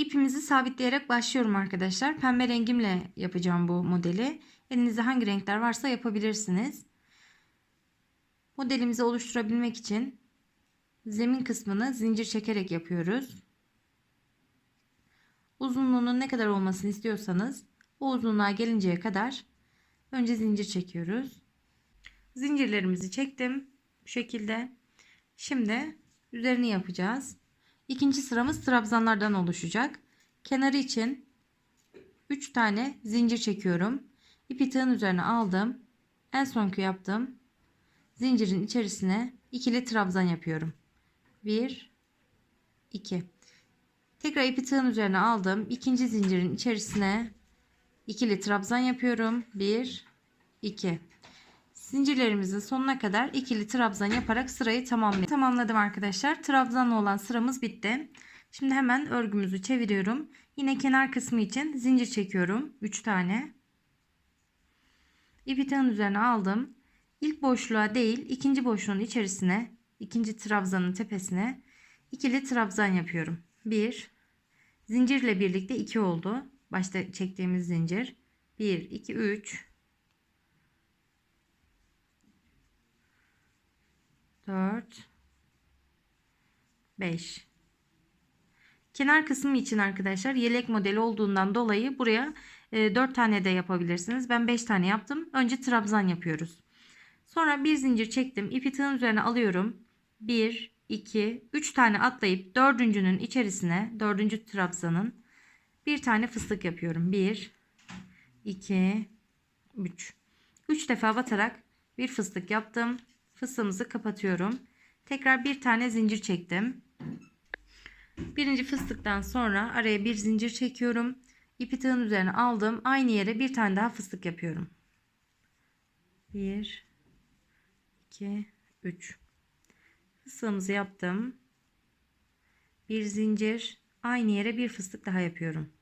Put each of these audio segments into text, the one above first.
ipimizi sabitleyerek başlıyorum arkadaşlar. Pembe rengimle yapacağım bu modeli. Elinizde hangi renkler varsa yapabilirsiniz. Modelimizi oluşturabilmek için zemin kısmını zincir çekerek yapıyoruz. Uzunluğunun ne kadar olmasını istiyorsanız o uzunluğa gelinceye kadar önce zincir çekiyoruz. Zincirlerimizi çektim. Bu şekilde. Şimdi üzerini yapacağız. İkinci sıramız trabzanlardan oluşacak. Kenarı için 3 tane zincir çekiyorum. İpi tığın üzerine aldım. En sonki yaptığım zincirin içerisine ikili trabzan yapıyorum. 1 2 Tekrar ipi tığın üzerine aldım. İkinci zincirin içerisine ikili trabzan yapıyorum. 1 2 Zincirlerimizin sonuna kadar ikili trabzan yaparak sırayı tamamladım. Tamamladım arkadaşlar. Trabzanlı olan sıramız bitti. Şimdi hemen örgümüzü çeviriyorum. Yine kenar kısmı için zincir çekiyorum. 3 tane. İpi tığın üzerine aldım. İlk boşluğa değil ikinci boşluğun içerisine ikinci trabzanın tepesine ikili trabzan yapıyorum. 1 zincirle birlikte 2 oldu. Başta çektiğimiz zincir. 1 2 3 4 5 Kenar kısmı için arkadaşlar yelek modeli olduğundan dolayı buraya e, 4 tane de yapabilirsiniz. Ben 5 tane yaptım. Önce trabzan yapıyoruz. Sonra bir zincir çektim. İpi tığın üzerine alıyorum. 1 2 3 tane atlayıp dördüncünün içerisine dördüncü trabzanın bir tane fıstık yapıyorum. 1 2 3 3 defa batarak bir fıstık yaptım fıstığımızı kapatıyorum. Tekrar bir tane zincir çektim. Birinci fıstıktan sonra araya bir zincir çekiyorum. İpi tığın üzerine aldım. Aynı yere bir tane daha fıstık yapıyorum. 1 2 3 Fıstığımızı yaptım. Bir zincir, aynı yere bir fıstık daha yapıyorum.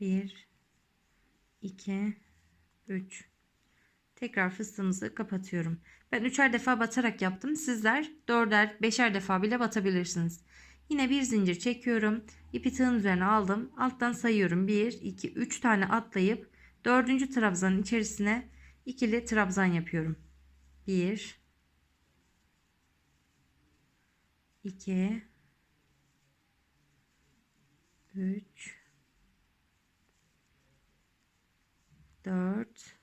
1 2 3 Tekrar fıstığımızı kapatıyorum. Ben üçer defa batarak yaptım. Sizler dörder, beşer defa bile batabilirsiniz. Yine bir zincir çekiyorum. İpi tığın üzerine aldım. Alttan sayıyorum. 1, 2, 3 tane atlayıp dördüncü trabzanın içerisine ikili trabzan yapıyorum. 1 2 3 4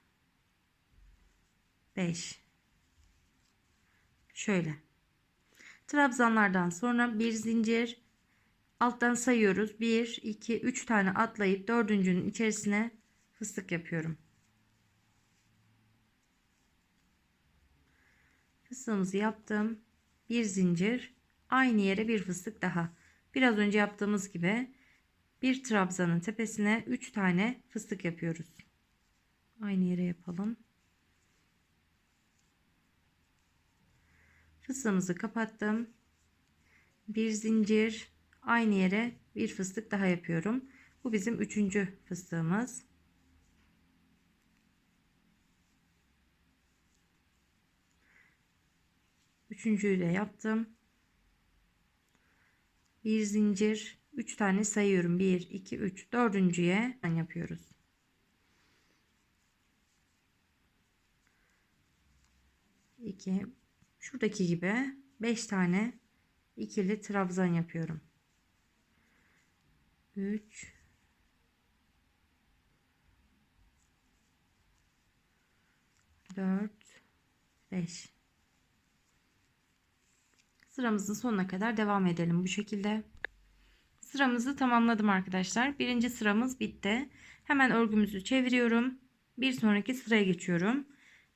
5 şöyle. Trabzanlardan sonra bir zincir. Alttan sayıyoruz. 1 2 3 tane atlayıp dördüncünün içerisine fıstık yapıyorum. Fıstığımızı yaptım. Bir zincir. Aynı yere bir fıstık daha. Biraz önce yaptığımız gibi bir trabzanın tepesine 3 tane fıstık yapıyoruz. Aynı yere yapalım fıstığımızı kapattım. Bir zincir aynı yere bir fıstık daha yapıyorum. Bu bizim üçüncü fıstığımız. Üçüncüyü de yaptım. Bir zincir 3 tane sayıyorum. 1 2 3 dördüncüye yapıyoruz. İki şuradaki gibi 5 tane ikili trabzan yapıyorum. 3 4 5 sıramızın sonuna kadar devam edelim bu şekilde. Sıramızı tamamladım arkadaşlar. Birinci sıramız bitti. Hemen örgümüzü çeviriyorum. Bir sonraki sıraya geçiyorum.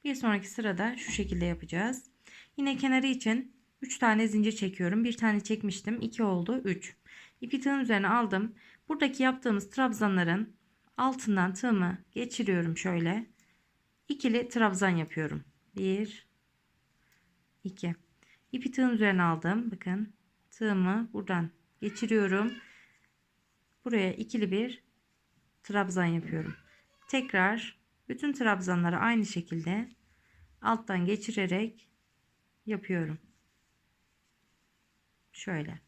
Bir sonraki sırada şu şekilde yapacağız Yine kenarı için 3 tane zincir çekiyorum. Bir tane çekmiştim. 2 oldu. 3. İpi tığın üzerine aldım. Buradaki yaptığımız trabzanların altından tığımı geçiriyorum şöyle. İkili trabzan yapıyorum. 1 2 İpi tığın üzerine aldım. Bakın tığımı buradan geçiriyorum. Buraya ikili bir trabzan yapıyorum. Tekrar bütün trabzanları aynı şekilde alttan geçirerek yapıyorum. Şöyle.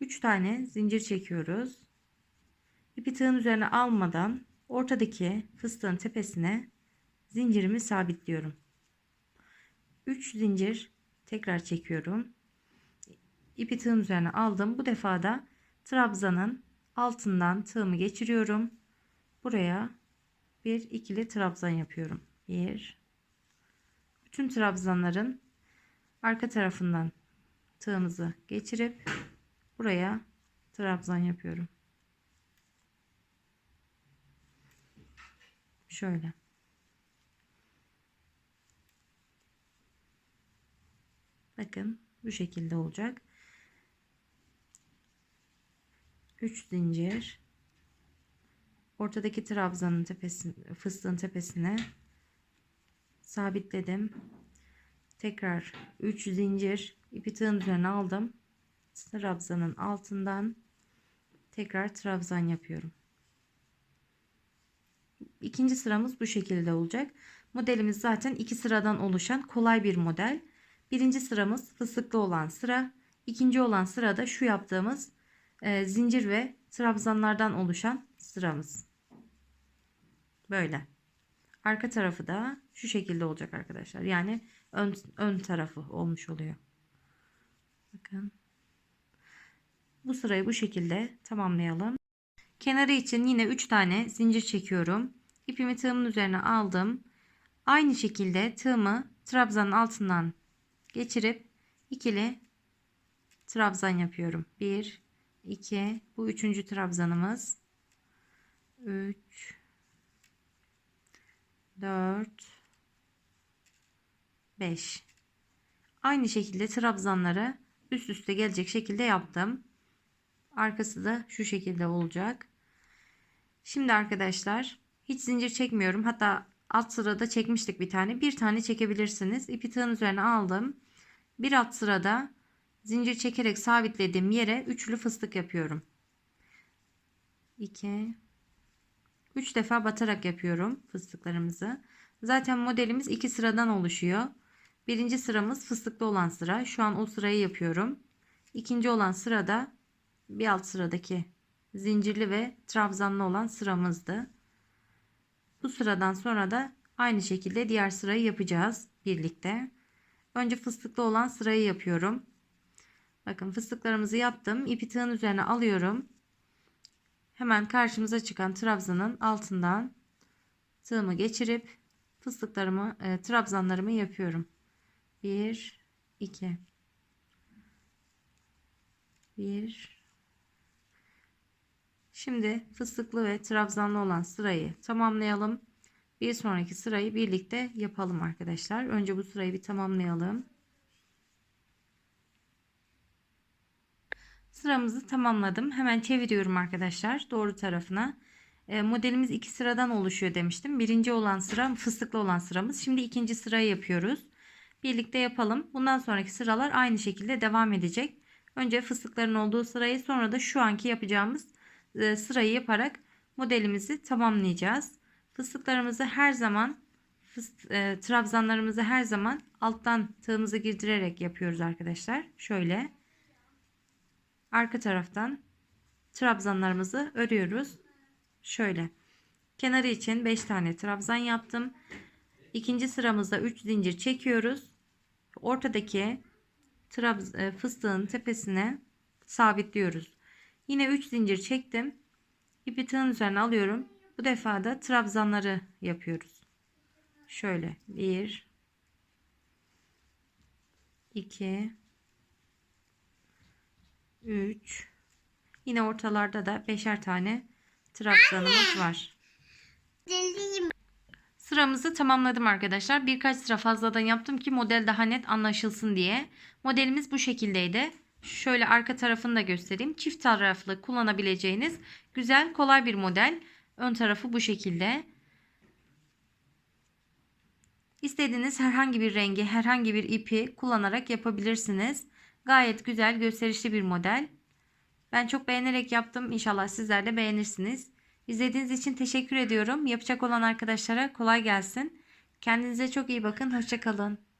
3 tane zincir çekiyoruz. İpi tığın üzerine almadan ortadaki fıstığın tepesine zincirimi sabitliyorum. 3 zincir tekrar çekiyorum. İpi tığın üzerine aldım. Bu defa da trabzanın altından tığımı geçiriyorum. Buraya bir ikili trabzan yapıyorum. 1 tüm trabzanların arka tarafından tığımızı geçirip buraya trabzan yapıyorum. Şöyle. Bakın bu şekilde olacak. 3 zincir ortadaki trabzanın tepesine fıstığın tepesine sabitledim. Tekrar 3 zincir ipi tığın aldım. Trabzanın altından tekrar trabzan yapıyorum. İkinci sıramız bu şekilde olacak. Modelimiz zaten iki sıradan oluşan kolay bir model. Birinci sıramız fıstıklı olan sıra. İkinci olan sırada şu yaptığımız e, zincir ve trabzanlardan oluşan sıramız. Böyle. Arka tarafı da şu şekilde olacak arkadaşlar. Yani ön, ön tarafı olmuş oluyor. Bakın. Bu sırayı bu şekilde tamamlayalım. Kenarı için yine 3 tane zincir çekiyorum. İpimi tığımın üzerine aldım. Aynı şekilde tığımı trabzanın altından geçirip ikili trabzan yapıyorum. 1 2 bu üçüncü trabzanımız 3 4 5 aynı şekilde trabzanları üst üste gelecek şekilde yaptım. Arkası da şu şekilde olacak. Şimdi arkadaşlar hiç zincir çekmiyorum. Hatta alt sırada çekmiştik bir tane. Bir tane çekebilirsiniz. İpi tığın üzerine aldım. Bir alt sırada zincir çekerek sabitlediğim yere üçlü fıstık yapıyorum. 2 3 defa batarak yapıyorum fıstıklarımızı. Zaten modelimiz iki sıradan oluşuyor. Birinci sıramız fıstıklı olan sıra. Şu an o sırayı yapıyorum. İkinci olan sırada bir alt sıradaki zincirli ve trabzanlı olan sıramızdı. Bu sıradan sonra da aynı şekilde diğer sırayı yapacağız birlikte. Önce fıstıklı olan sırayı yapıyorum. Bakın fıstıklarımızı yaptım. İpi tığın üzerine alıyorum. Hemen karşımıza çıkan trabzanın altından tığımı geçirip fıstıklarımı, e, trabzanlarımı yapıyorum. 1 2 1 Şimdi fıstıklı ve trabzanlı olan sırayı tamamlayalım. Bir sonraki sırayı birlikte yapalım arkadaşlar. Önce bu sırayı bir tamamlayalım. Sıramızı tamamladım. Hemen çeviriyorum arkadaşlar doğru tarafına. E, modelimiz iki sıradan oluşuyor demiştim. Birinci olan sıra fıstıklı olan sıramız. Şimdi ikinci sırayı yapıyoruz. Birlikte yapalım. Bundan sonraki sıralar aynı şekilde devam edecek. Önce fıstıkların olduğu sırayı sonra da şu anki yapacağımız e, sırayı yaparak modelimizi tamamlayacağız. Fıstıklarımızı her zaman fıst, e, trabzanlarımızı her zaman alttan tığımızı girdirerek yapıyoruz arkadaşlar. Şöyle arka taraftan trabzanlarımızı örüyoruz. Şöyle. Kenarı için 5 tane trabzan yaptım. İkinci sıramızda 3 zincir çekiyoruz. Ortadaki trabz e, fıstığın tepesine sabitliyoruz. Yine 3 zincir çektim. İpi tığın üzerine alıyorum. Bu defa da trabzanları yapıyoruz. Şöyle 1 2 3 Yine ortalarda da beşer tane trabzanımız var. Sıramızı tamamladım arkadaşlar. Birkaç sıra fazladan yaptım ki model daha net anlaşılsın diye. Modelimiz bu şekildeydi. Şöyle arka tarafını da göstereyim. Çift taraflı kullanabileceğiniz güzel kolay bir model. Ön tarafı bu şekilde. İstediğiniz herhangi bir rengi, herhangi bir ipi kullanarak yapabilirsiniz. Gayet güzel, gösterişli bir model. Ben çok beğenerek yaptım. İnşallah sizler de beğenirsiniz. İzlediğiniz için teşekkür ediyorum. Yapacak olan arkadaşlara kolay gelsin. Kendinize çok iyi bakın. Hoşçakalın.